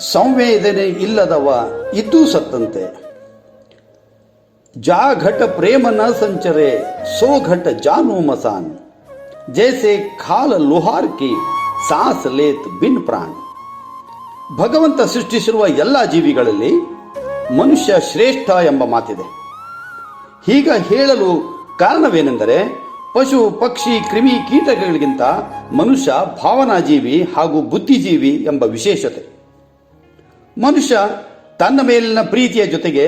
ಸಂವೇದನೆ ಇಲ್ಲದವ ಇದ್ದೂ ಸತ್ತಂತೆ. ಜಾ ಘಟ ಪ್ರೇಮ ನ ಸಂಚರೆ, ಸೋ ಘಟ ಜಾನು ಮಸಾನ್. ಜೈಸೆ ಖಾಲ ಲುಹಾರ್ ಕಿ, ಸಾಸ್ ಲೇತ್ ಬಿನ್ ಪ್ರಾಣ್. ಭಗವಂತ ಸೃಷ್ಟಿಸಿರುವ ಎಲ್ಲ ಜೀವಿಗಳಲ್ಲಿ ಮನುಷ್ಯ ಶ್ರೇಷ್ಠ ಎಂಬ ಮಾತಿದೆ. ಹೀಗ ಹೇಳಲು ಕಾರಣವೇನೆಂದರೆ, ಪಶು, ಪಕ್ಷಿ, ಕ್ರಿಮಿ ಕೀಟಗಳಿಗಿಂತ ಮನುಷ್ಯ ಭಾವನಾಜೀವಿ ಹಾಗೂ ಬುದ್ಧಿಜೀವಿ ಎಂಬ ವಿಶೇಷತೆ. ಮನುಷ್ಯ ತನ್ನ ಮೇಲಿನ ಪ್ರೀತಿಯ ಜೊತೆಗೆ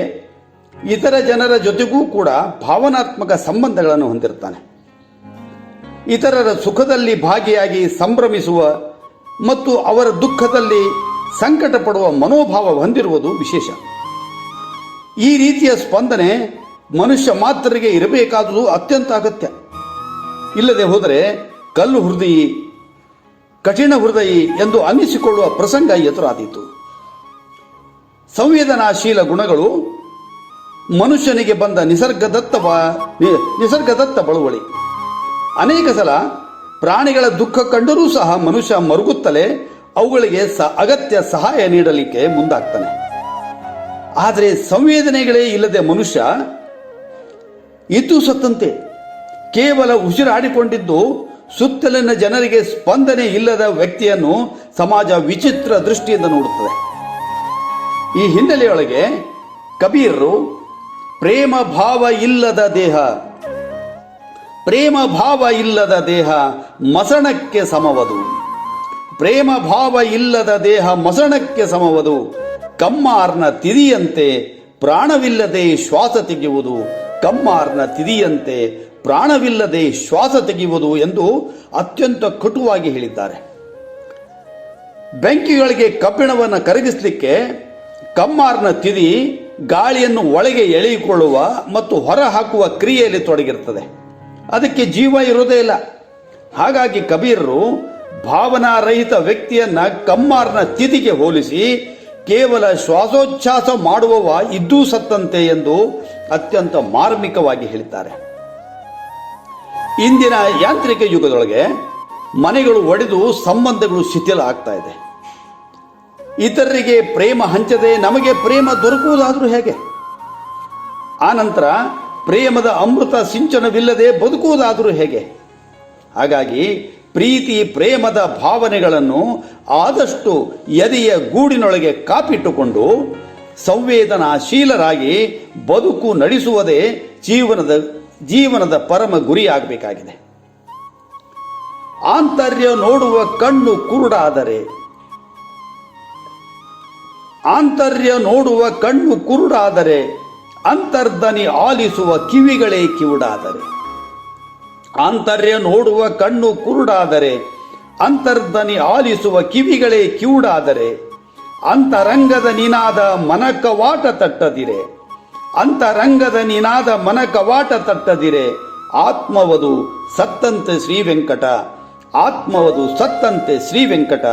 ಇತರ ಜನರ ಜೊತೆಗೂ ಕೂಡ ಭಾವನಾತ್ಮಕ ಸಂಬಂಧಗಳನ್ನು ಹೊಂದಿರ್ತಾನೆ ಇತರರ ಸುಖದಲ್ಲಿ ಭಾಗಿಯಾಗಿ ಸಂಭ್ರಮಿಸುವ ಮತ್ತು ಅವರ ದುಃಖದಲ್ಲಿ ಸಂಕಟ ಪಡುವ ಮನೋಭಾವ ಹೊಂದಿರುವುದು ವಿಶೇಷ. ಈ ರೀತಿಯ ಸ್ಪಂದನೆ ಮನುಷ್ಯ ಮಾತ್ರರಿಗೆ ಇರಬೇಕಾದುದು ಅತ್ಯಂತ ಅಗತ್ಯ. ಇಲ್ಲದೆ ಹೋದರೆ ಕಲ್ಲು ಹೃದಯಿ, ಕಠಿಣ ಹೃದಯಿ ಎಂದು ಅನ್ನಿಸಿಕೊಳ್ಳುವ ಪ್ರಸಂಗ ಎದುರಾದೀತು. ಸಂವೇದನಾಶೀಲ ಗುಣಗಳು ಮನುಷ್ಯನಿಗೆ ಬಂದ ನಿಸರ್ಗದತ್ತ ನಿಸರ್ಗದತ್ತ ಬಳುವಳಿ. ಅನೇಕ ಸಲ ಪ್ರಾಣಿಗಳ ದುಃಖ ಕಂಡರೂ ಸಹ ಮನುಷ್ಯ ಮರುಗುತ್ತಲೇ ಅವುಗಳಿಗೆ ಸ, ಅಗತ್ಯ ಸಹಾಯ ನೀಡಲಿಕ್ಕೆ ಮುಂದಾಗ್ತಾನೆ. ಆದರೆ ಸಂವೇದನೆಗಳೇ ಇಲ್ಲದೆ ಮನುಷ್ಯ ಇದ್ದು ಸತ್ತಂತೆ. ಕೇವಲ ಉಸಿರಾಡಿಕೊಂಡಿದ್ದು ಸುತ್ತಲಿನ ಜನರಿಗೆ ಸ್ಪಂದನೆ ಇಲ್ಲದ ವ್ಯಕ್ತಿಯನ್ನು ಸಮಾಜ ವಿಚಿತ್ರ ದೃಷ್ಟಿಯಿಂದ ನೋಡುತ್ತದೆ. ಈ ಹಿನ್ನೆಲೆಯೊಳಗೆ ಕಬೀರರು ಪ್ರೇಮ ಭಾವ ಇಲ್ಲದ ದೇಹ, ಪ್ರೇಮ ಭಾವ ಇಲ್ಲದ ದೇಹ ಮಸಣಕ್ಕೆ ಸಮವದು, ಪ್ರೇಮ ಭಾವ ಇಲ್ಲದ ದೇಹ ಮಸಣಕ್ಕೆ ಸಮವದು, ಕಮ್ಮಾರ್ನ ತಿರಿಯಂತೆ ಪ್ರಾಣವಿಲ್ಲದೆ ಶ್ವಾಸ ತೆಗೆಯುವುದು, ಕಮ್ಮಾರ್ನ ತಿರಿಯಂತೆ ಪ್ರಾಣವಿಲ್ಲದೆ ಶ್ವಾಸ ತೆಗೆಯುವುದು ಎಂದು ಅತ್ಯಂತ ಕಟುವಾಗಿ ಹೇಳಿದ್ದಾರೆ. ಬೆಂಕಿಗಳಿಗೆ ಕಬ್ಬಿಣವನ್ನು ಕರಗಿಸಲಿಕ್ಕೆ ಕಮ್ಮಾರ್ನ ತಿದಿ ಗಾಳಿಯನ್ನು ಒಳಗೆ ಎಳೆಯಿಕೊಳ್ಳುವ ಮತ್ತು ಹೊರ ಹಾಕುವ ಕ್ರಿಯೆಯಲ್ಲಿ ತೊಡಗಿರ್ತದೆ. ಅದಕ್ಕೆ ಜೀವ ಇರೋದೇ ಇಲ್ಲ. ಹಾಗಾಗಿ ಕಬೀರರು ಭಾವನಾರಹಿತ ವ್ಯಕ್ತಿಯನ್ನ ಕಮ್ಮಾರ್ನ ತಿದಿಗೆ ಹೋಲಿಸಿ ಕೇವಲ ಶ್ವಾಸೋಚ್ಛಾಸ ಮಾಡುವವ ಇದ್ದೂ ಸತ್ತಂತೆ ಎಂದು ಅತ್ಯಂತ ಮಾರ್ಮಿಕವಾಗಿ ಹೇಳಿದ್ದಾರೆ. ಇಂದಿನ ಯಾಂತ್ರಿಕ ಯುಗದೊಳಗೆ ಮನೆಗಳು ಒಡೆದು ಸಂಬಂಧಗಳು ಶಿಥಿಲ ಆಗ್ತಾ ಇದೆ. ಇತರರಿಗೆ ಪ್ರೇಮ ಹಂಚದೆ ನಮಗೆ ಪ್ರೇಮ ದೊರಕುವುದಾದರೂ ಹೇಗೆ? ಆನಂತರ ಪ್ರೇಮದ ಅಮೃತ ಸಿಂಚನವಿಲ್ಲದೆ ಬದುಕುವುದಾದರೂ ಹೇಗೆ? ಹಾಗಾಗಿ ಪ್ರೀತಿ ಪ್ರೇಮದ ಭಾವನೆಗಳನ್ನು ಆದಷ್ಟು ಎದೆಯ ಗೂಡಿನೊಳಗೆ ಕಾಪಿಟ್ಟುಕೊಂಡು ಸಂವೇದನಾಶೀಲರಾಗಿ ಬದುಕು ನಡೆಸುವುದೇ ಜೀವನದ ಜೀವನದ ಪರಮ ಗುರಿಯಾಗಬೇಕಾಗಿದೆ. ಆಂತರ್ಯ ನೋಡುವ ಕಣ್ಣು ಕುರುಡಾದರೆ ಆಂತರ್ಯ ನೋಡುವ ಕಣ್ಣು ಕುರುಡಾದರೆ ಅಂತರ್ಧನಿ ಆಲಿಸುವ ಕಿವಿಗಳೇ ಕಿವುಡಾದರೆ. ಆಂತರ್ಯ ನೋಡುವ ಕಣ್ಣು ಕುರುಡಾದರೆ ಅಂತರ್ಧನಿ ಆಲಿಸುವ ಕಿವಿಗಳೇ ಕಿವುಡಾದರೆ. ಅಂತರಂಗದ ನಿನಾದ ಮನಕವಾಟ ತಟ್ಟದಿರೆ, ಅಂತರಂಗದ ನಿನಾದ ಮನಕವಾಟ ತಟ್ಟದಿರೆ. ಆತ್ಮವದು ಸತ್ತಂತೆ ಶ್ರೀ ವೆಂಕಟ ಆತ್ಮವದು ಸತ್ತಂತೆ ಶ್ರೀ ವೆಂಕಟ